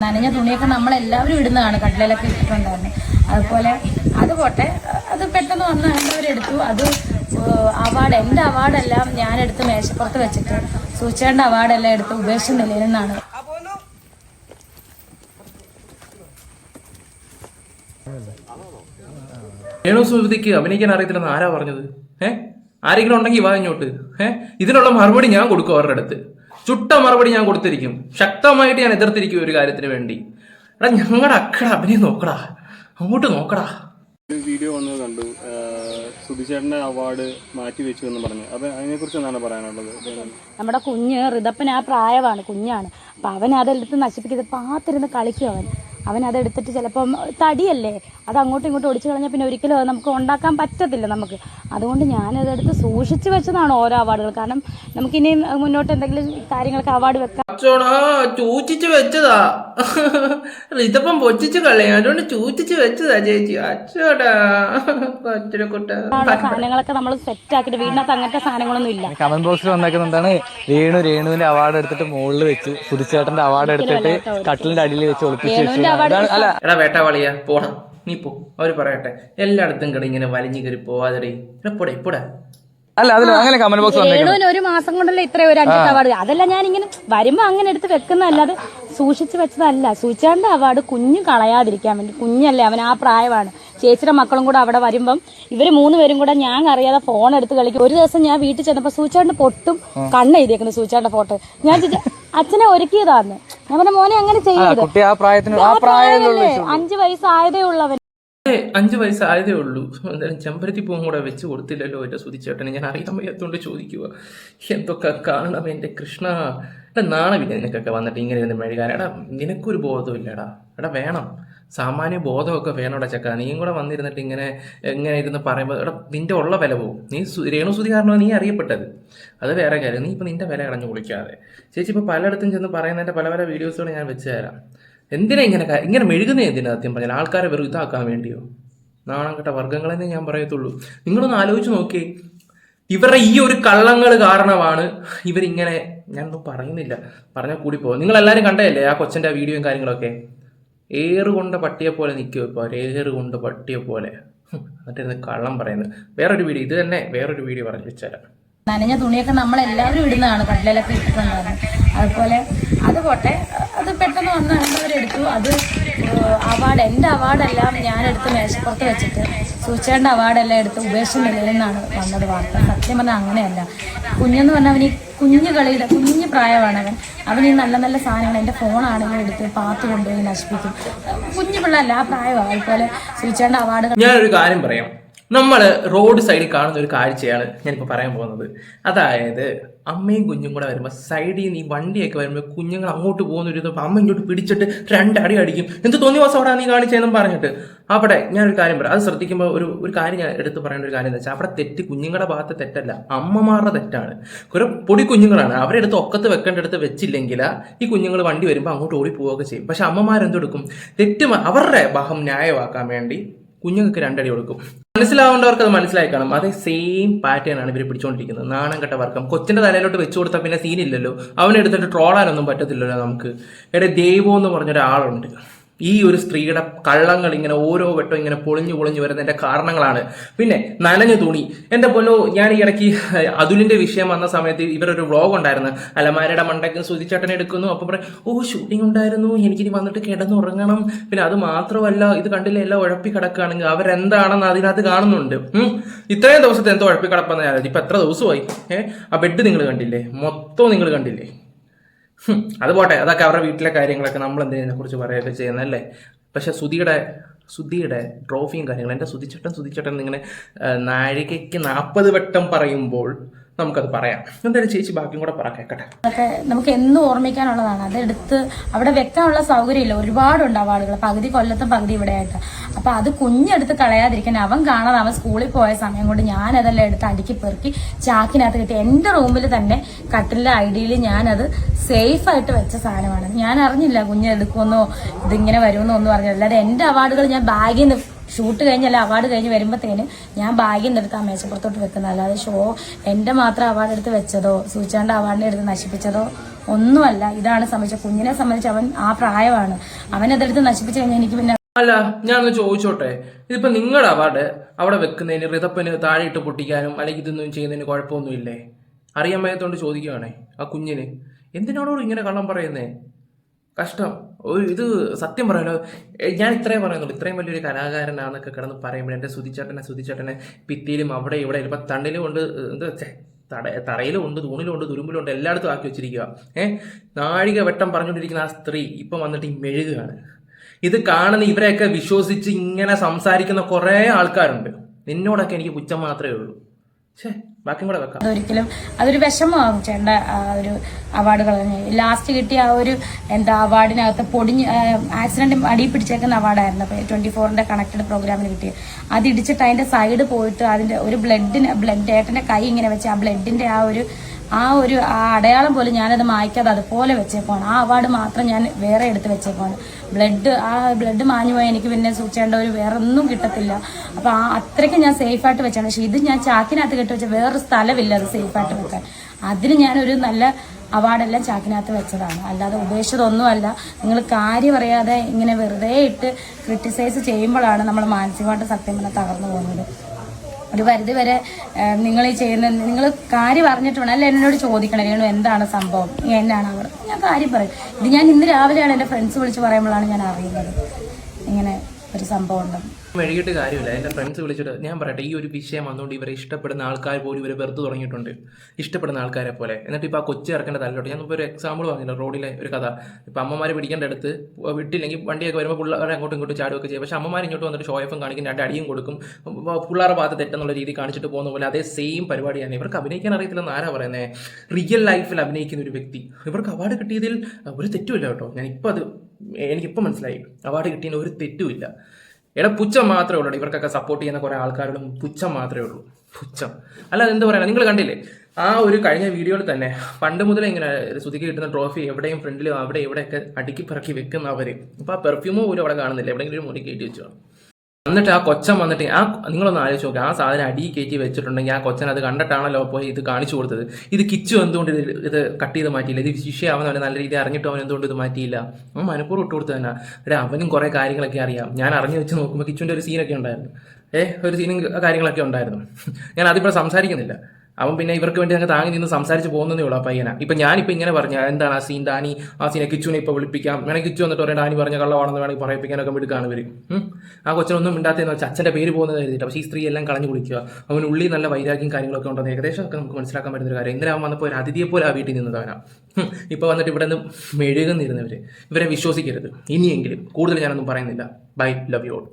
നനഞ്ഞ തുണിയൊക്കെ നമ്മളെല്ലാവരും ഇടുന്നതാണ്. കട്ടിലൊക്കെ ഇട്ടിട്ടുണ്ടായിരുന്നു. അതുപോലെ അത് പോട്ടെ. അത് പെട്ടെന്ന് വന്ന് കണ്ടവരെടുത്തു അത് അവാർഡ് എന്റെ അവാർഡെല്ലാം ഞാൻ എടുത്ത് മേശപ്പുറത്ത് വെച്ചിട്ട് സൂചേണ്ട അവാർഡെല്ലാം എടുത്ത് ഉപേക്ഷ നിലയിൽ നിന്നാണ്. രേണു സുഹൃത്തിക്ക് അഭിനയിക്കാൻ അറിയത്തില്ലെന്ന് ആരാ പറഞ്ഞത്? ഏഹ് ആരെങ്കിലും ഉണ്ടെങ്കിൽ വാ ഇങ്ങോട്ട്. ഏ? ഇതിനുള്ള മറുപടി ഞാൻ കൊടുക്കും അവരുടെ അടുത്ത്. ചുട്ട മറുപടി ഞാൻ കൊടുത്തിരിക്കും. ശക്തമായിട്ട് ഞാൻ എതിർത്തിരിക്കും ഒരു കാര്യത്തിന് വേണ്ടി. എടാ ഞങ്ങളുടെ അക്കട അഭിനയം നോക്കടാ. അങ്ങോട്ട് നോക്കടാ. വീഡിയോ വന്നത് കണ്ടു. സുധിച്ചേട്ടന്റെ അവാർഡ് മാറ്റി വെച്ചു എന്ന് പറഞ്ഞു. അപ്പൊ അതിനെക്കുറിച്ച് എന്താണ് പറയാനുള്ളത്? നമ്മുടെ കുഞ്ഞ് ഋതപ്പൻ ആ പ്രായമാണ് കുഞ്ഞാണ്. അപ്പം അവൻ അതെടുത്ത് നശിപ്പിക്കുന്നത് പാത്തിരുന്ന് കളിക്കും അവൻ. അവൻ അതെടുത്തിട്ട് ചിലപ്പം തടിയല്ലേ? അത് അങ്ങോട്ടും ഇങ്ങോട്ടും ഒടിച്ചു കളഞ്ഞാൽ പിന്നെ ഒരിക്കലും അത് നമുക്ക് ഉണ്ടാക്കാൻ പറ്റത്തില്ല നമുക്ക്. അതുകൊണ്ട് ഞാനതെടുത്ത് സൂക്ഷിച്ച് വെച്ചതാണ് ഓരോ അവാർഡുകൾ. കാരണം നമുക്കിനി മുന്നോട്ട് എന്തെങ്കിലും കാര്യങ്ങൾക്ക് അവാർഡ് വെക്കാം ചൂച്ചിച്ച് വെച്ചതാ. ഇതപ്പം പൊച്ചിച്ച് കളയാം. അതുകൊണ്ട് ചൂച്ചിച്ച് വെച്ചതാ ചേച്ചി. അച്ചോടാ സാധനങ്ങളൊക്കെ നമ്മൾ സെറ്റ് ആക്കിട്ട് വീടിനകത്ത് അങ്ങനത്തെ സാധനങ്ങളൊന്നും ഇല്ല. കമന്റ് ബോക്സിൽ വന്നേക്കുന്നുണ്ടാണ് രേണു. രേണുവിന്റെ അവാർഡ് എടുത്തിട്ട് മുകളിൽ വെച്ച് പുതുച്ചേട്ടന്റെ അവാർഡ് എടുത്തിട്ട് കട്ടിലിന്റെ അടിയിൽ വെച്ച് ഒളിപ്പിച്ച് അല്ല എടാ വേട്ടവാളിയാ പോടാ നീ പോ. അവർ പറയട്ടെ. എല്ലായിടത്തും കിട ഇങ്ങനെ വലിഞ്ഞു കയറി പോവാതെടി. പോടെ പോടാ. അല്ല അതിൽ അങ്ങനെ കമന്റ് ബോക്സ് ഏഴുവിന് ഒരു മാസം കൊണ്ടല്ലേ ഇത്രയും ഒരു അഞ്ച് അവാർഡ് അതല്ല ഞാൻ ഇങ്ങനെ വരുമ്പോ അങ്ങനെ എടുത്ത് വെക്കുന്നതല്ലാതെ സൂക്ഷിച്ചു വെച്ചതല്ല. സൂക്ഷിച്ചാണ്ട് അവാർഡ് കുഞ്ഞു കളയാതിരിക്കാൻ വേണ്ടി കുഞ്ഞല്ലേ അവൻ ആ പ്രായമാണ്. ചേച്ചിയുടെ മക്കളും കൂടെ അവിടെ വരുമ്പം ഇവർ മൂന്ന് പേരും കൂടെ ഞാൻ അറിയാതെ ഫോൺ എടുത്ത് കളിക്കും. ഒരു ദിവസം ഞാൻ വീട്ടിൽ ചെന്നപ്പോ സൂചാണ്ട് പൊട്ടും കണ്ണെഴുതിയേക്കുന്നു സൂചാണ്ട ഫോട്ടോ ഞാൻ ചോദിച്ചു, അച്ഛനെ ഒരുക്കിയതാന്ന്. ഞാൻ പറഞ്ഞ മോനെ അങ്ങനെ ചെയ്യരുത്. കുട്ടി ആ പ്രായത്തിന് ആ ആ പ്രായത്തിലുള്ള പ്രായമല്ലേ? അഞ്ച് വയസ്സായതേ ഉള്ളവൻ. അഞ്ചു വയസ്സായതേ ഉള്ളൂ. എന്തായാലും ചെമ്പരത്തി പൂവും കൂടെ വെച്ച് കൊടുത്തില്ലല്ലോ എന്റെ സുതിച്ചേട്ടനെ. ഞാൻ അറിയാൻ വയ്യാത്തോണ്ട് ചോദിക്കുക എന്തൊക്കെ കാണണം എന്റെ കൃഷ്ണ? എടാ നാണമില്ല നിനക്കൊക്കെ വന്നിട്ട് ഇങ്ങനെ ഇരുന്ന് മെഴുകാൻ എടാ നിനക്കൊരു ബോധമില്ലടാ എടാ വേണം. സാമാന്യ ബോധമൊക്കെ വേണോടാ ചക്ക. നീയും കൂടെ വന്നിരുന്നിട്ട് ഇങ്ങനെ ഇങ്ങനെ ഇരുന്ന് പറയുമ്പോൾ എടാ നിന്റെ ഉള്ള വില പോവും. നീ രേണുസുതി രേണു സുതി കാരണമാണ് നീ അറിയപ്പെട്ടത്. അത് വേറെ കാര്യം. നീ ഇപ്പം നിന്റെ വില കളഞ്ഞു കുളിക്കാതെ. ചേച്ചി ഇപ്പോൾ പലയിടത്തും ചെന്ന് പറയുന്നതിന്റെ പല പല വീഡിയോസുകൾ ഞാൻ വെച്ച് തരാം. എന്തിനാ ഇങ്ങനെ ഇങ്ങനെ മെഴുകുന്ന എന്തിനാ സത്യം പറഞ്ഞാൽ? ആൾക്കാരെ വെറുതെ ഇതാക്കാൻ വേണ്ടിയോ? നാണം കെട്ട വർഗങ്ങളെന്നേ ഞാൻ പറയത്തുള്ളൂ. നിങ്ങളൊന്ന് ആലോചിച്ച് നോക്കിയേ. ഇവരുടെ ഈ ഒരു കള്ളങ്ങൾ കാരണമാണ് ഇവരിങ്ങനെ ഞാനൊന്നും പറയുന്നില്ല. പറഞ്ഞാൽ കൂടി പോകും നിങ്ങളെല്ലാവരും കണ്ടതല്ലേ ആ കൊച്ചന്റെ വീഡിയോയും കാര്യങ്ങളൊക്കെ? ഏറ് കൊണ്ട പട്ടിയെ പോലെ നിൽക്കുമോ ഇപ്പോൾ ഏറ് കൊണ്ട് പട്ടിയെ പോലെ. എന്നിട്ടിരുന്ന് കള്ളം പറയുന്നത്. വേറൊരു വീഡിയോ ഇത് തന്നെ വേറൊരു വീഡിയോ പറഞ്ഞു വെച്ചുതരാം. നനഞ്ഞ തുണിയൊക്കെ നമ്മളെല്ലാവരും ഇടുന്നതാണ് കട്ടിലൊക്കെ ഇട്ടിട്ടുണ്ടായിരുന്നു അതുപോലെ അത് പോട്ടെ. അത് പെട്ടെന്ന് വന്ന് അവരെടുത്തു അത് അവാർഡ് എന്റെ അവാർഡെല്ലാം ഞാനെടുത്ത് മേശപ്പുറത്ത് വെച്ചിട്ട് സൂചേണ്ട അവാർഡെല്ലാം എടുത്ത് ഉപേക്ഷം നിലയിലെന്നാണ് വന്നത് വാർത്ത. സത്യം പറഞ്ഞാൽ അങ്ങനെയല്ല. കുഞ്ഞെന്ന് പറഞ്ഞാൽ അവന് കുഞ്ഞു കളിയുടെ കുഞ്ഞു പ്രായമാണ് അവൻ. അവൻ നല്ല നല്ല സാധനങ്ങൾ എന്റെ ഫോണാണെങ്കിലും എടുത്ത് പാത്ത് കൊണ്ടുപോയി നശിപ്പിക്കും. കുഞ്ഞു പിള്ളേരല്ല ആ പ്രായമാണ് അതുപോലെ സൂചേണ്ട അവാർഡ് ഞാനൊരു കാര്യം പറയാം. നമ്മൾ റോഡ് സൈഡിൽ കാണുന്ന ഒരു കാഴ്ചയാണ് ഞാനിപ്പോൾ പറയാൻ പോകുന്നത്. അതായത് അമ്മയും കുഞ്ഞും കൂടെ വരുമ്പോൾ സൈഡിൽ നിന്ന് ഈ വണ്ടിയൊക്കെ വരുമ്പോൾ കുഞ്ഞുങ്ങൾ അങ്ങോട്ട് പോകുന്ന ഒരു അമ്മ ഇങ്ങോട്ട് പിടിച്ചിട്ട് രണ്ടടി അടിക്കും. എന്ത് തോന്നിയ മാസം അവിടെ നീ കാണിച്ചതെന്നും പറഞ്ഞിട്ട്? അവിടെ ഞാനൊരു കാര്യം പറയാം. അത് ശ്രദ്ധിക്കുമ്പോൾ ഒരു ഒരു കാര്യം ഞാൻ എടുത്ത് പറയേണ്ട ഒരു കാര്യം എന്ന് വെച്ചാൽ അവിടെ തെറ്റ് കുഞ്ഞുങ്ങളുടെ ഭാഗത്ത് തെറ്റല്ല അമ്മമാരുടെ തെറ്റാണ്. കുറെ പൊടി കുഞ്ഞുങ്ങളാണ്. അവരെ അടുത്ത് ഒക്കത്ത് വെക്കേണ്ടടുത്ത് വെച്ചില്ലെങ്കിൽ ഈ കുഞ്ഞുങ്ങൾ വണ്ടി വരുമ്പോൾ അങ്ങോട്ട് ഓടി പോവുകയൊക്കെ ചെയ്യും. പക്ഷെ അമ്മമാരെന്തെടുക്കും? തെറ്റ് അവരുടെ ഭാഗം ന്യായമാക്കാൻ വേണ്ടി കുഞ്ഞുങ്ങൾക്ക് രണ്ടടി കൊടുക്കും. മനസ്സിലാവേണ്ടവർക്ക് അത് മനസ്സിലായി കാണും. അതേ സെയിം പാറ്റേൺ ആണ് ഇവർ പിടിച്ചുകൊണ്ടിരിക്കുന്നത് നാണം കെട്ട വർക്കം കൊച്ചിന്റെ തലയിലോട്ട് വെച്ചു കൊടുത്താൽ പിന്നെ സീനില്ലല്ലോ അവനെടുത്തിട്ട് ട്രോളാനൊന്നും പറ്റത്തില്ലല്ലോ നമുക്ക്. എടെ ദൈവം എന്ന് പറഞ്ഞൊരാളുണ്ട് ഈ ഒരു സ്ത്രീയുടെ കള്ളങ്ങൾ ഇങ്ങനെ ഓരോ വട്ടം ഇങ്ങനെ പൊളിഞ്ഞു പൊളിഞ്ഞു വരുന്നതിന്റെ കാരണങ്ങളാണ്. പിന്നെ നനഞ്ഞു തുണി. എന്റെ പൊല്ലോ ഞാൻ ഈ ഇടയ്ക്ക് അതുലിന്റെ വിഷയം വന്ന സമയത്ത് ഇവരൊരു വ്ളോഗ് ഉണ്ടായിരുന്നു. അലമാരയുടെ മണ്ടയ്ക്ക് സുതിച്ചേട്ടൻ എടുക്കുന്നു. അപ്പൊ പറയും ഓ ഷൂട്ടിംഗ് ഉണ്ടായിരുന്നു. എനിക്ക് എനിക്കിനി വന്നിട്ട് കിടന്നുറങ്ങണം. പിന്നെ അത് മാത്രമല്ല ഇത് കണ്ടില്ല എല്ലാം ഉഴപ്പി കിടക്കുകയാണെങ്കിൽ അവരെന്താണെന്ന് അതിനകത്ത് കാണുന്നുണ്ട്. ഇത്രയും ദിവസത്തെ എന്തോ ഉഴപ്പി കിടപ്പെന്ന് ഞാൻ ഇപ്പൊ എത്ര ദിവസമായി? ഏഹ് ആ ബെഡ് നിങ്ങൾ കണ്ടില്ലേ? മൊത്തം നിങ്ങൾ കണ്ടില്ലേ? അത് പോട്ടെ. അതൊക്കെ അവരുടെ വീട്ടിലെ കാര്യങ്ങളൊക്കെ നമ്മൾ എന്തിനെ കുറിച്ച് പറയുകയൊക്കെ ചെയ്യുന്നല്ലേ പക്ഷെ സുധിയുടെ സുധിയുടെ ട്രോഫിയും കാര്യങ്ങളും എന്റെ സുധിച്ചട്ടൻ സുധിച്ചട്ടൻ ഇങ്ങനെ നാഴികയ്ക്ക് നാൽപ്പത് വട്ടം പറയുമ്പോൾ നമുക്കത് പറയാം. എന്തായാലും ചേച്ചി ബാക്കിയും കൂടെ പറ കേക്കട്ടെ. അതൊക്കെ നമുക്ക് എന്നും ഓർമ്മിക്കാനുള്ളതാണ്. അതെടുത്ത് അവിടെ വെക്കാനുള്ള സൗകര്യമില്ല. ഒരുപാടുണ്ട് അവാർഡുകൾ പകുതി കൊല്ലത്തും പകുതി ഇവിടെ ആയിട്ട് അപ്പൊ അത് കുഞ്ഞെടുത്ത് കളയാതിരിക്കാൻ അവൻ കാണാതെ അവൻ സ്കൂളിൽ പോയ സമയം കൊണ്ട് ഞാൻ അതെല്ലാം എടുത്ത് അടുക്കി പെറുക്കി ചാക്കിനകത്ത് കിട്ടി എന്റെ റൂമിൽ തന്നെ കട്ടിലെ ഐഡിയിൽ ഞാനത് സേഫ് ആയിട്ട് വെച്ച സാധനമാണ്. ഞാൻ അറിഞ്ഞില്ല കുഞ്ഞെടുക്കുമെന്നോ ഇതിങ്ങനെ വരുമെന്നോ ഒന്നും അറിഞ്ഞില്ല. അല്ലാതെ എന്റെ അവാർഡുകൾ ഞാൻ ബാഗിൽ നിന്ന് ഷൂട്ട് കഴിഞ്ഞല്ല അവാർഡ് കഴിഞ്ഞ് വരുമ്പോഴത്തേന് ഞാൻ നിന്ന് എടുത്ത് ആ മേശപ്പുറത്തോട്ട് വെക്കുന്നത്. അല്ലാതെ ഷോ എന്റെ മാത്രം അവാർഡ് എടുത്ത് വെച്ചതോ സൂചാണ്ട് അവാർഡിനെ എടുത്ത് നശിപ്പിച്ചതോ ഒന്നുമല്ല. ഇതാണ് സംബന്ധിച്ച കുഞ്ഞിനെ സംബന്ധിച്ച് അവൻ ആ പ്രായമാണ്. അവൻ അതെടുത്ത് നശിപ്പിച്ചു കഴിഞ്ഞാൽ എനിക്ക് പിന്നെ അല്ല ഞാൻ ഒന്ന് ചോദിച്ചോട്ടെ. ഇതിപ്പോ നിങ്ങളുടെ അവാർഡ് അവിടെ വെക്കുന്നതിന് ഋതപ്പന് താഴെ ഇട്ട് പൊട്ടിക്കാനും അല്ലെങ്കിൽ ഇതൊന്നും ചെയ്യുന്നതിന് കുഴപ്പമൊന്നുമില്ലേ? അറിയാൻ വയ്യാത്തോണ്ട് ചോദിക്കുകയാണേ ആ കുഞ്ഞിന്. എന്തിനാണോ ഇങ്ങനെ കള്ളം പറയുന്നേ? കഷ്ടം. ഇത് സത്യം പറയാലോ ഞാൻ ഇത്രയും പറയുന്നുള്ളൂ. ഇത്രയും വലിയൊരു കലാകാരനാണെന്നൊക്കെ കിടന്ന് പറയുമ്പോൾ എന്റെ സുതിച്ചേട്ടനെ സുതിച്ചേട്ടനെ ഭിത്തിയിലും അവിടെ ഇവിടെ ഇപ്പം തണ്ടിലും ഉണ്ട് എന്താ തട തറയിലും ഉണ്ട് തൂണിലും ഉണ്ട് തുരുമ്പിലും ഉണ്ട് എല്ലായിടത്തും ആക്കി വെച്ചിരിക്കുക ഏഹ് നാഴിക വെട്ടം പറഞ്ഞുകൊണ്ടിരിക്കുന്ന ആ സ്ത്രീ ഇപ്പം വന്നിട്ട് ഈ മെഴുകുകയാണ് ഇത് കാണുന്ന ഇവരെയൊക്കെ വിശ്വസിച്ച് ഇങ്ങനെ സംസാരിക്കുന്ന കുറേ ആൾക്കാരുണ്ട്. നിന്നോടൊക്കെ എനിക്ക് പുച്ഛം മാത്രമേ ഉള്ളൂ. ഛേ ബാക്കിയും കൂടെ വെക്കാം. അതൊരിക്കലും അതൊരു വിഷമമാകും ചേട്ടന്റെ ആ ഒരു അവാർഡ് കളഞ്ഞ് ലാസ്റ്റ് കിട്ടിയ ആ ഒരു എന്താ അവാർഡിനകത്ത് പൊടിഞ്ഞ് ആക്സിഡന്റ് അടി പിടിച്ചേക്കുന്ന അവാർഡായിരുന്നു അപ്പോൾ ട്വന്റി ഫോറിന്റെ കണക്റ്റഡ് പ്രോഗ്രാമിന് കിട്ടിയത്. അത് ഇടിച്ചിട്ട് അതിന്റെ സൈഡ് പോയിട്ട് അതിന്റെ ഒരു ബ്ലഡിന് ബ്ലഡ് ഏട്ടന്റെ കൈ ഇങ്ങനെ വെച്ച് ആ ബ്ലഡിന്റെ ആ ഒരു ആ ഒരു ആ അടയാളം പോലും ഞാനത് മായ്ക്കാതെ അതുപോലെ വെച്ചേക്കുവാണ്. ആ അവാർഡ് മാത്രം ഞാൻ വേറെ എടുത്ത് വെച്ചേക്കുവാണ്. ബ്ലഡ് ആ ബ്ലഡ് മാഞ്ഞു പോയാൽ എനിക്ക് പിന്നെ സൂക്ഷിക്കേണ്ട ഒരു വേറെ ഒന്നും കിട്ടത്തില്ല. അപ്പൊ ആ അത്രയ്ക്ക് ഞാൻ സേഫായിട്ട് വെച്ചാണ്. പക്ഷെ ഇത് ഞാൻ ചാക്കിനകത്ത് കെട്ടി വെച്ച വേറൊരു സ്ഥലമില്ല അത് സേഫായിട്ട് വെക്കാൻ. അതിന് ഞാനൊരു നല്ല അവാർഡെല്ലാം ചാക്കിനകത്ത് വെച്ചതാണ്. അല്ലാതെ ഉപേക്ഷിച്ചതൊന്നുമല്ല. നിങ്ങൾ കാര്യം അറിയാതെ ഇങ്ങനെ വെറുതെ ഇട്ട് ക്രിട്ടിസൈസ് ചെയ്യുമ്പോഴാണ് നമ്മൾ മാനസികമായിട്ട് സത്യം പറഞ്ഞാൽ തകർന്നു പോകുന്നത്. ഒരു പരിധി വരെ നിങ്ങൾ ഈ ചെയ്യുന്ന നിങ്ങൾ കാര്യം അറിഞ്ഞിട്ടുണ്ട് അല്ല എന്നോട് ചോദിക്കണം രേണു എന്താണ് സംഭവം? എന്നാണ് അവിടെ ഞാൻ കാര്യം പറയും. ഇത് ഞാൻ ഇന്ന് രാവിലെയാണ് എന്റെ ഫ്രണ്ട്സ് വിളിച്ച് പറയുമ്പോഴാണ് ഞാൻ അറിയുന്നത്. സംഭവം ഉണ്ടെന്ന് കാര്യമില്ല. എന്റെ ഫ്രണ്ട്സ് വിളിച്ചിട്ട് ഞാൻ പറയട്ടെ ഈ ഒരു വിഷയം വന്നുകൊണ്ട് ഇവരെ ഇഷ്ടപ്പെടുന്ന ആൾക്കാർ പോലും ഇവരെ വെറുതെ തുടങ്ങിയിട്ടുണ്ട്. ഇഷ്ടപ്പെടുന്ന ആൾക്കാരെ പോലെ. എന്നിട്ട് ഇപ്പോൾ ആ കൊച്ചു ഇറക്കേണ്ട തല്ലോട്ട് ഞാൻ ഇപ്പോൾ ഒരു എക്സാമ്പിൾ വാങ്ങില്ല റോഡിലെ ഒരു കഥ. ഇപ്പൊ അമ്മമാരെ പിടിക്കേണ്ട അടുത്ത് വിട്ടില്ലെങ്കിൽ വണ്ടിയൊക്കെ വരുമ്പോൾ പിള്ളേരെ അങ്ങോട്ടും ഇങ്ങോട്ടും ചാടുകയൊക്കെ ചെയ്യും. പക്ഷെ അമ്മമാർ ഇങ്ങോട്ട് വന്നിട്ട് ഷോയഫും കാണിക്കും രണ്ട് അടിയും കൊടുക്കും. പിള്ളേരുടെ ഭാഗത്ത് തെറ്റെന്നുള്ള രീതി കാണിച്ചിട്ട് പോകുന്ന പോലെ അതേ സെയിം പരിപാടിയാണ്. ഇവർക്ക് അഭിനയിക്കാൻ അറിയത്തില്ലെന്ന് ആരാ പറയുന്നത് റിയൽ ലൈഫിൽ അഭിനയിക്കുന്ന ഒരു വ്യക്തി. ഇവർക്ക് അവാർഡ് കിട്ടിയതിൽ ഒരു തെറ്റുമില്ല കേട്ടോ. ഞാൻ ഇപ്പോൾ അത് എനിക്കിപ്പോൾ മനസ്സിലായി. അവാർഡ് കിട്ടിയതിന് ഒരു തെറ്റുമില്ല എടാ പുച്ഛം മാത്രമേ ഉള്ളൂ. ഇവർക്കൊക്കെ സപ്പോർട്ട് ചെയ്യുന്ന കുറെ ആൾക്കാരോടും പുച്ഛം മാത്രമേ ഉള്ളൂ. പുച്ഛം. അല്ലാതെ എന്താ പറയുക നിങ്ങൾ കണ്ടില്ലേ? ആ ഒരു കഴിഞ്ഞ വീഡിയോയിൽ തന്നെ പണ്ട് മുതലേ ഇങ്ങനെ സുതിക്ക് കിട്ടുന്ന ട്രോഫി എവിടെയും ഫ്രണ്ടിലും അവിടെ ഇവിടെയൊക്കെ അടുക്കി പിറക്കി വെക്കുന്ന അവർ അപ്പൊ ആ പെർഫ്യൂമോ പോലും അവിടെ കാണുന്നില്ല. എവിടെയെങ്കിലും ഒരു മുടി കയറ്റി വെച്ചു. എന്നിട്ട് ആ കൊച്ചൻ വന്നിട്ട് ആ നിങ്ങളൊന്ന് ആലോചിച്ച് നോക്കുക ആ സാധനം അടി കയറ്റി വെച്ചിട്ടുണ്ടെങ്കിൽ ആ കൊച്ചൻ അത് കണ്ടിട്ടാണല്ലോ പോയി ഇത് കാണിച്ചു കൊടുത്തത്. ഇത് കിച്ചു എന്തുകൊണ്ട് ഇത് ഇത് കട്ട് ചെയ്ത് മാറ്റിയില്ല? ഇത് ശിക്ഷയാവുന്നവനെ നല്ല രീതിയിൽ അറിഞ്ഞിട്ട് അവൻ എന്തുകൊണ്ട് ഇത് മാറ്റിയില്ല? അവൻ മനഃപൂർവം ഇട്ട് കൊടുത്തു തന്നെ. അവിടെ അവനും കുറേ കാര്യങ്ങളൊക്കെ അറിയാം. ഞാൻ അറിഞ്ഞു വെച്ച് നോക്കുമ്പോൾ കിച്ചുവിന്റെ ഒരു സീനൊക്കെ ഉണ്ടായിരുന്നു. ഏഹ് ഒരു സീനും കാര്യങ്ങളൊക്കെ ഉണ്ടായിരുന്നു. ഞാൻ അതിപ്പോൾ സംസാരിക്കുന്നില്ല. അവൻ പിന്നെ ഇവർക്ക് വേണ്ടി അങ്ങ് താങ്ങി നിന്ന് സംസാരിച്ച് പോകുന്നതേ ഉള്ളൂ ആ പയ്യനാ. ഇപ്പൊ ഞാനിപ്പോ ഇങ്ങനെ പറഞ്ഞു എന്താണ് ആ സീൻ ഡാനി? ആ സീനെ കിച്ചുവിനെ ഇപ്പൊ വിളിപ്പിക്കാം. വേണമെങ്കിൽ കിച്ചു വന്നിട്ട് പറയാം ഡാനി പറഞ്ഞ കള്ളവാണെന്ന് വേണമെങ്കിൽ പറയിപ്പിക്കാനൊക്കെ വിടുക്കാണ് വരും. ആ കൊച്ചിനൊന്നും മിണ്ടാത്തേന്ന് വെച്ചാൽ അച്ഛന്റെ പേര് പോകുന്നത് എഴുതിയിട്ട്. പക്ഷേ ഈ സ്ത്രീ എല്ലാം കളഞ്ഞു കുളിക്കുക. അവൻ ഉള്ളി നല്ല വൈരാഗ്യം കാര്യങ്ങളൊക്കെ ഉണ്ടെന്ന് ഏകദേശം ഒക്കെ നമുക്ക് മനസ്സിലാക്കാൻ പറ്റുന്ന ഒരു കാര്യം. ഇന്നലെ അവൻ വന്നപ്പോൾ ഒരു അതിഥിയെ പോലെ ആ വീട്ടിൽ നിന്നതവനാ. ഇപ്പൊ വന്നിട്ട് ഇവിടെ നിന്ന് മെഴുകുന്നിരുന്നവര്. ഇവരെ വിശ്വസിക്കരുത്. ഇനിയെങ്കിലും കൂടുതൽ ഞാനൊന്നും പറയുന്നില്ല. Bye love you all